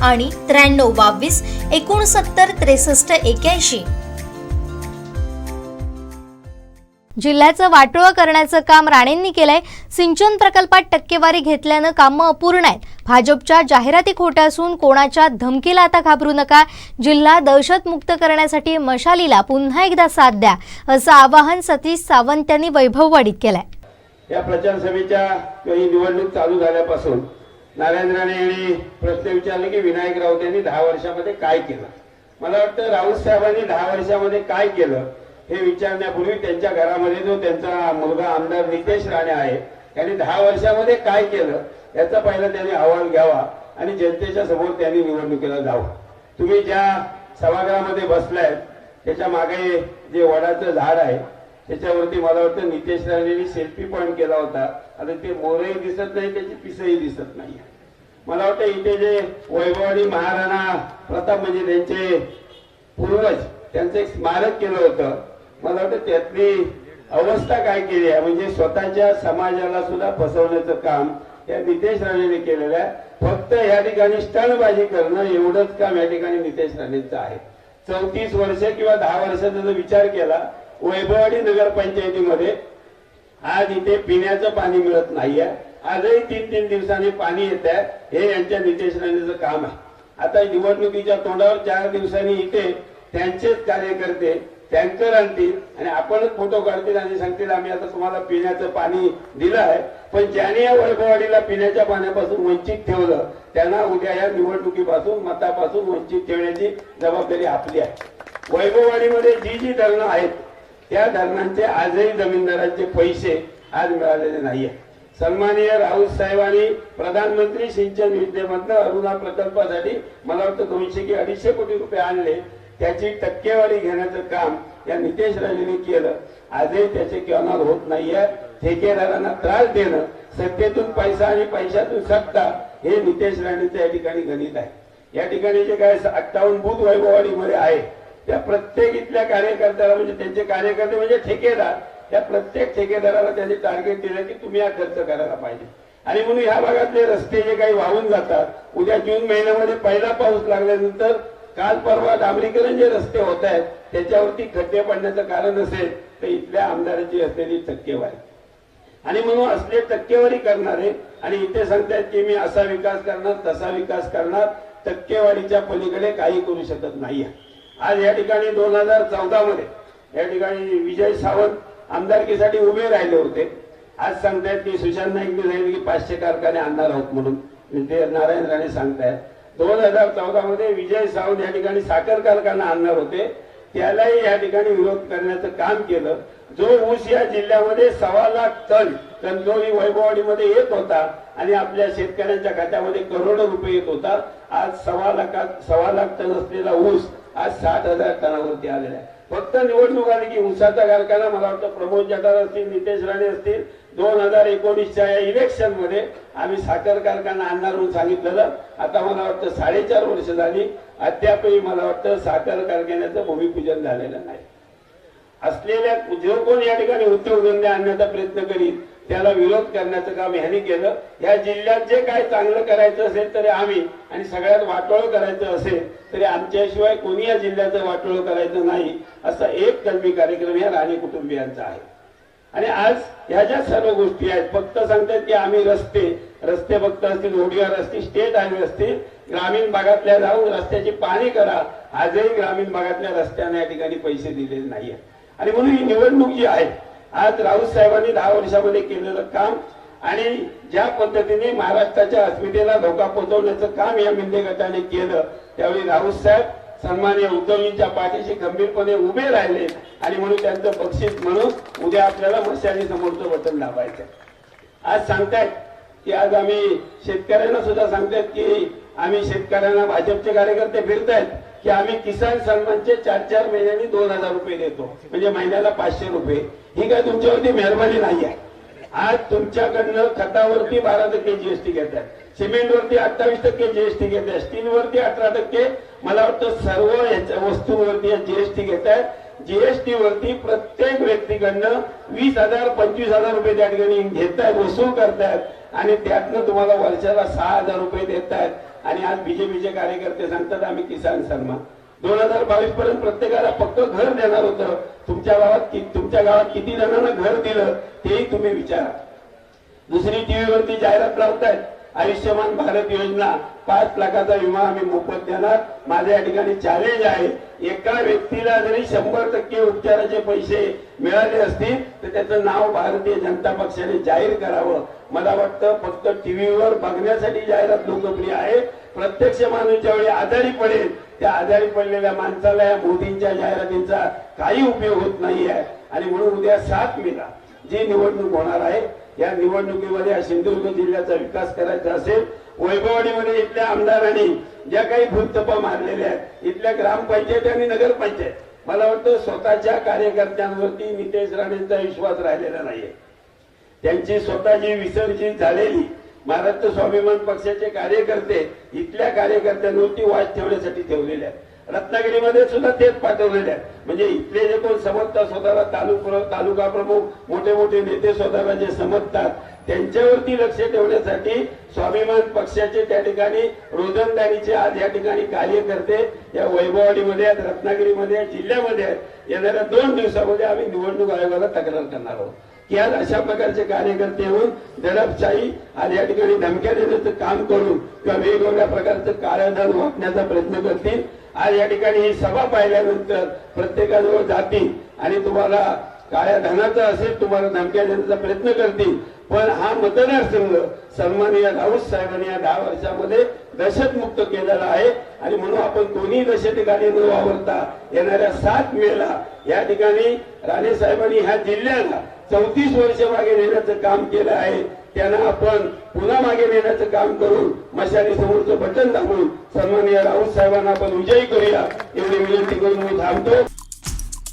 आणि त्र्याण्णव बावीस एकोणसत्तर त्रेसष्ट एक्याऐंशी. जिल्ह्याचं वाटोळं करण्याचं काम राणेंनी केलंय. सिंचन प्रकल्पात टक्केवारी घेतल्यानं कामं अपूर्ण आहेत. भाजपच्या जाहिराती खोट्या असून कोणाच्या धमकीला आता घाबरू नका. जिल्हा दहशतमुक्त करण्यासाठी मशालीला पुन्हा एकदा साथ द्या असं आवाहन सतीश सावंत यांनी वैभववाडीत केलंय. या प्रचार सभेच्या निवडणूक चालू झाल्यापासून नारायण राणे यांनी प्रश्न विचारले की विनायक राऊत यांनी दहा वर्षामध्ये काय केलं? मला वाटतं राऊत साहेबांनी दहा वर्षामध्ये काय केलं हे विचारण्यापूर्वी त्यांच्या घरामध्ये जो त्यांचा मुलगा आमदार नितेश राणे आहे त्यांनी दहा वर्षामध्ये काय केलं याचा पहिला त्यांनी अहवाल घ्यावा आणि जनतेच्या समोर त्यांनी निवडणुकीला जावं. तुम्ही ज्या सभागृहामध्ये बसलाय त्याच्यामागे जे वडाचं झाड आहे त्याच्यावरती मला वाटतं नितेश राणेंनी सेल्फी पॉइंट केला होता. आता ते मोरही दिसत नाही त्याची पिसही दिसत नाही. मला वाटतं इथे जे वैभवाडी महाराणा प्रताप म्हणजे त्यांचे पूर्वज त्यांचं एक स्मारक केलं होतं. मला वाटतं त्यातली अवस्था काय केली आहे? म्हणजे स्वतःच्या समाजाला सुद्धा फसवण्याचं काम या नितेश राणेने केलेलं आहे. फक्त या ठिकाणी स्टणबाजी करणं एवढंच काम या ठिकाणी नितेश राणेंचं आहे. चौतीस वर्ष किंवा दहा वर्षाचा जर विचार केला वैभववाडी नगरपंचायतीमध्ये आज इथे पिण्याचं पाणी मिळत नाहीये आजही तीन तीन दिवसांनी पाणी येत आहे. हे यांच्या नितेश राणेचं काम आहे. आता निवडणुकीच्या तोंडावर चार दिवसांनी इथे त्यांचेच कार्यकर्ते टँकर आणतील आणि आपणच फोटो काढतील आणि सांगतील आम्ही आता तुम्हाला पिण्याचं पाणी दिलं आहे. पण ज्याने या वैभववाडीला पिण्याच्या पाण्यापासून वंचित ठेवलं त्यांना उद्या या निवडणुकीपासून मतापासून वंचित ठेवण्याची जबाबदारी आपली आहे. वैभववाडीमध्ये जी जी धरणं आहेत त्या धरणांचे आजही जमीनदारांचे पैसे आज मिळालेले नाहीये. सन्माननीय राऊत साहेबांनी प्रधानमंत्री सिंचन योजनेमधलं अरुणा प्रकल्पासाठी मला वाटतं दोनशे की अडीचशे कोटी रुपये आणले. त्याची टक्केवारी घेण्याचं काम या नितेश राजेने केलं. आजही त्याचे केवनार होत नाहीये. ठेकेदारांना त्रास देणं सत्तेतून पैसा आणि पैशातून सत्ता हे नितेश राणेचं या ठिकाणी गणित आहे. या ठिकाणी जे काय अठ्ठावन्न बूथ वैभववाडीमध्ये आहे त्या प्रत्येक इथल्या कार्यकर्त्याला म्हणजे त्यांचे कार्यकर्ते म्हणजे ठेकेदार. त्या प्रत्येक ठेकेदाराला त्यांनी टार्गेट दिलं की तुम्ही हा खर्च करायला पाहिजे. आणि म्हणून ह्या भागातले रस्ते जे काही वाहून जातात उद्या जून महिन्यामध्ये पहिला पाऊस लागल्यानंतर काल परवा डांबरीकरण जे रस्ते होत आहेत त्याच्यावरती खड्डे पडण्याचं कारण असेल तर इथल्या आमदारांची असलेली टक्केवारी. आणि म्हणून असले टक्केवारी करणारे आणि इथे सांगतायत की मी असा विकास करणार तसा विकास करणार टक्केवारीच्या पलीकडे काही करू शकत नाहीये. आज या ठिकाणी दोन हजार चौदा मध्ये या ठिकाणी विजय सावंत आमदारकीसाठी उभे राहिले होते. आज सांगतायत की सुशांत नाईकने सांगितलं की पाचशे कारखाने आणणार आहोत म्हणून. ते नारायण राणे सांगतायत. दोन हजार चौदा मध्ये विजय सावंत या ठिकाणी साखर कारखाना आणणार होते. त्यालाही या ठिकाणी विरोध करण्याचं काम केलं. जो ऊस या जिल्ह्यामध्ये सव्वा लाख टन कणकवली वैभववाडीमध्ये येत होता आणि आपल्या शेतकऱ्यांच्या खात्यामध्ये करोडो रुपये येत होता. आज सव्वा लाखात सव्वा लाख टन असलेला ऊस आज सात हजार टनावरती आलेला आहे. फक्त निवडणूक आली की उसाचा कारखाना मला वाटतं प्रमोद जठार असतील नितेश राणे असतील दोन हजार एकोणीसच्या या इलेक्शनमध्ये आम्ही साखर कारखाना आणणार म्हणून सांगितलेलं. आता मला वाटतं साडेचार वर्ष झाली अद्यापही मला वाटतं साखर कारखान्याचं भूमिपूजन झालेलं नाही. असलेल्या जो कोण या ठिकाणी उद्योगधंदे आणण्याचा प्रयत्न करीत त्याला विरोध करण्याचं काम ह्यांनी केलं. या जिल्ह्यात जे काय चांगलं करायचं असेल तरी आम्ही आणि सगळ्यात वाटोळं करायचं असेल तरी आमच्याशिवाय कोणी या जिल्ह्याचं वाटोळं करायचं नाही असा एक कलमी कार्यक्रम या राणे कुटुंबियांचा आहे. आणि आज ह्या ज्या सर्व गोष्टी आहेत फक्त सांगतात की आम्ही रस्ते रस्ते फक्त असतील ओडीआर असतील स्टेट हायवे असतील ग्रामीण भागातल्या जाऊन रस्त्याची पाणी करा. आजही ग्रामीण भागातल्या रस्त्यांना या ठिकाणी पैसे दिलेले नाहीये आणि म्हणून ही निवडणूक जी आहे आज राऊत साहेबांनी दहा वर्षामध्ये केलेलं काम आणि ज्या पद्धतीने महाराष्ट्राच्या अस्मितेला धोका पोहोचवण्याचं काम या मिंदे गटाने केलं त्यावेळी राऊत साहेब सन्मान्य उद्धवजींच्या पाठीशी गंभीरपणे उभे राहिले आणि म्हणून त्यांचं बक्षीस म्हणून उद्या आपल्याला मशाली समोरचं बटन दाबायचं आज सांगतायत की आज आम्ही शेतकऱ्यांना सुद्धा सांगतायत की आम्ही शेतकऱ्यांना भाजपचे कार्यकर्ते फिरतायत की आम्ही किसान सन्मानचे चार चार महिन्यांनी दोन हजार रुपये देतो. म्हणजे महिन्याला पाचशे रुपये. ही काय तुमच्यावरती मेहरबानी नाही आहे आज तुमच्याकडनं खतावरती बारा टक्के जीएसटी घेत आहेत सिमेंटवरती अठ्ठावीस टक्के जीएसटी घेत आहे स्टीलवरती अठरा टक्के. मला वाटतं सर्व याच्या वस्तूंवरती जीएसटी घेत आहेत जीएसटी वरती प्रत्येक व्यक्तीकडनं वीस हजार पंचवीस हजार रुपये त्या ठिकाणी घेत आहेत वसूल करतायत. आणि त्यातनं तुम्हाला वर्षाला सहा हजार रुपये देत आहेत आणि आज बीजेपीचे कार्यकर्ते सांगतात आम्ही किसान सन्मान. दोन हजार बावीस पर्यंत प्रत्येकाला पक्क घर देणार होतं. तुमच्या गावात तुमच्या गावात किती जणांना घर दिलं तेही तुम्ही विचारा. दुसरी टीव्हीवरती जाहिरात लावतायत आयुष्यमान भारत योजना. पाच लाखाचा विमा आम्ही मोफत देणार. माझ्या या ठिकाणी चॅलेंज आहे. एका व्यक्तीला जरी शंभर टक्के उपचाराचे पैसे मिळाले असतील तर त्याचं नाव भारतीय जनता पक्षाने जाहीर करावं. मला वाटतं फक्त टीव्हीवर बघण्यासाठी जाहिरात लोकप्रिय आहे. प्रत्यक्ष माणूस ज्यावेळी आजारी पडेल. त्या आजारी पडलेल्या माणसाला या मोदींच्या जाहिरातींचा काही उपयोग होत नाही आहे आणि म्हणून उद्या सात मेला जी निवडणूक होणार आहे या निवडणुकीमध्ये या सिंधुदुर्ग जिल्ह्याचा विकास करायचा असेल वैभववाडीमध्ये इथल्या आमदारांनी ज्या काही भूतपा मारलेल्या आहेत इथल्या ग्रामपंचायत आणि नगरपंचायत मला वाटतं स्वतःच्या कार्यकर्त्यांवरती नितेश राणेंचा विश्वास राहिलेला नाहीये. त्यांची स्वतःची विसर्जित झालेली. महाराष्ट्र स्वाभिमान पक्षाचे कार्यकर्ते इथल्या कार्यकर्त्यांवरती वाच ठेवण्यासाठी ठेवलेले आहेत. रत्नागिरीमध्ये सुद्धा तेच पाठवलेले आहेत. म्हणजे इथले जे कोण समजतात स्वतःला तालुका तालुका प्रमुख मोठे मोठे नेते स्वतःला जे समजतात त्यांच्यावरती लक्ष ठेवण्यासाठी स्वाभिमान पक्षाचे त्या ठिकाणी रोजंदारीचे आज या ठिकाणी कार्यकर्ते या वैभववाडीमध्ये आहेत रत्नागिरीमध्ये आहेत जिल्ह्यामध्ये आहेत. येणाऱ्या दोन दिवसामध्ये आम्ही निवडणूक आयोगाला तक्रार करणार आहोत. की आज अशा प्रकारचे कार्यकर्ते येऊन दडपशाही आणि या ठिकाणी धमक्या देण्याचं काम करून किंवा वेगवेगळ्या प्रकारचं कार्यधन वापण्याचा प्रयत्न करतील. आज या ठिकाणी ही सभा पाहिल्यानंतर प्रत्येकाजवळ जातील आणि तुम्हाला काळ्या धनाचा असेल तुम्हाला धमक्या देण्याचा प्रयत्न करतील. पण हा मतदारसंघ सन्माननीय राऊत साहेबांनी या दहा वर्षामध्ये दहशतमुक्त केलेला आहे. आणि म्हणून आपण कोणी दहशत ठिकाणी न वावरता येणाऱ्या सात मेला या ठिकाणी राणे साहेबांनी ह्या जिल्ह्याला चौतीस वर्ष मागे नेण्याचं काम केलं आहे. त्यांना आपण पुन्हा मागे नेण्याचं काम करून मशाली समोरचं बटन दाबून सन्माननीय राऊत साहेबांना आपण विजयी करूया. एवढी विनंती करून मी थांबतो.